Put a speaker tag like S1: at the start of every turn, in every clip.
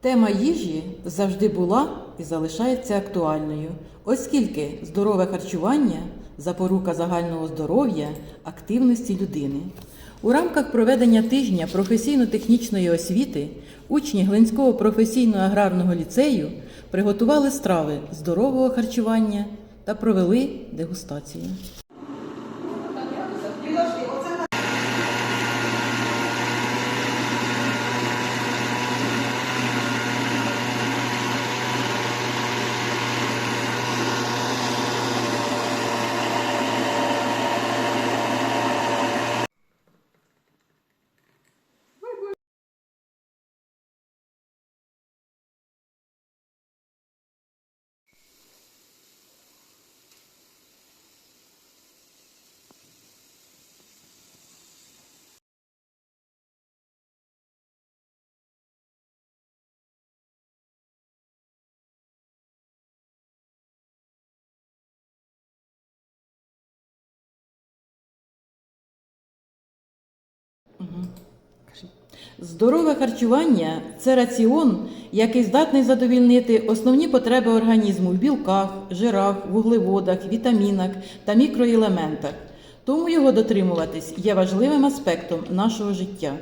S1: Тема їжі завжди була і залишається актуальною, оскільки здорове харчування запорука загального здоров'я, активності людини. У рамках проведення тижня професійно-технічної освіти учні Глинського професійно-аграрного ліцею приготували страви здорового харчування та провели дегустацію. Здорове харчування це раціон, який здатний задовільнити основні потреби організму в білках, жирах, вуглеводах, вітамінах та мікроелементах. Тому його дотримуватись є важливим аспектом нашого життя.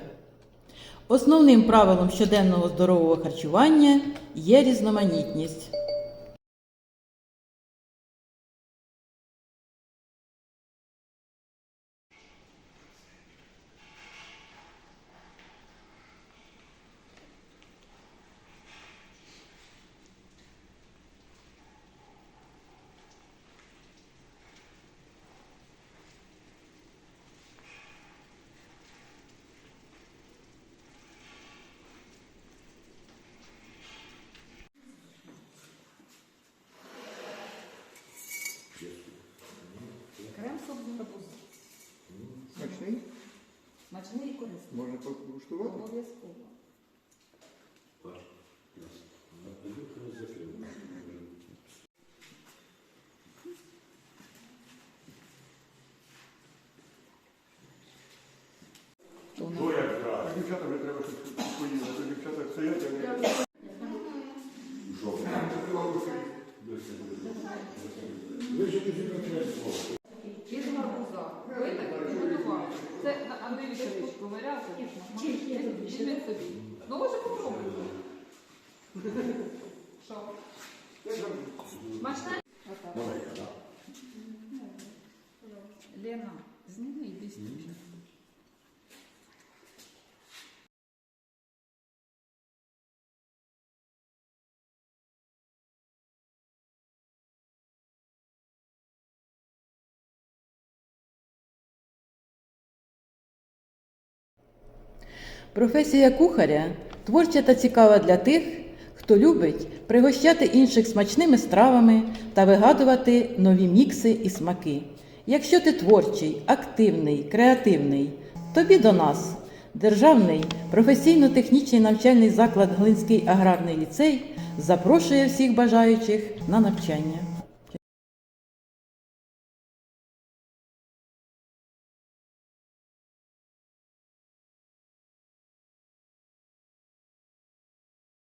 S1: Основним правилом щоденного здорового харчування є різноманітність.
S2: Крем суп з гарбуза.
S3: Смачний?
S2: Смачний і корисний.
S3: Можна покуштувати?
S2: Обов'язково.
S3: А дівчата вже треба щось поїли, а то дівчата стоять, а вони...
S2: І З гарбуза. Ви так підготували. Це Андрій Вікторович ковиряв, візьміть собі. Ну, ж попробуйте. Що? Смачне? Лена, зніми йди стільки.
S1: Професія кухаря творча та цікава для тих, хто любить пригощати інших смачними стравами та вигадувати нові мікси і смаки. Якщо ти творчий, активний, креативний, тобі до нас Державний професійно-технічний навчальний заклад Глинський аграрний ліцей запрошує всіх бажаючих на навчання.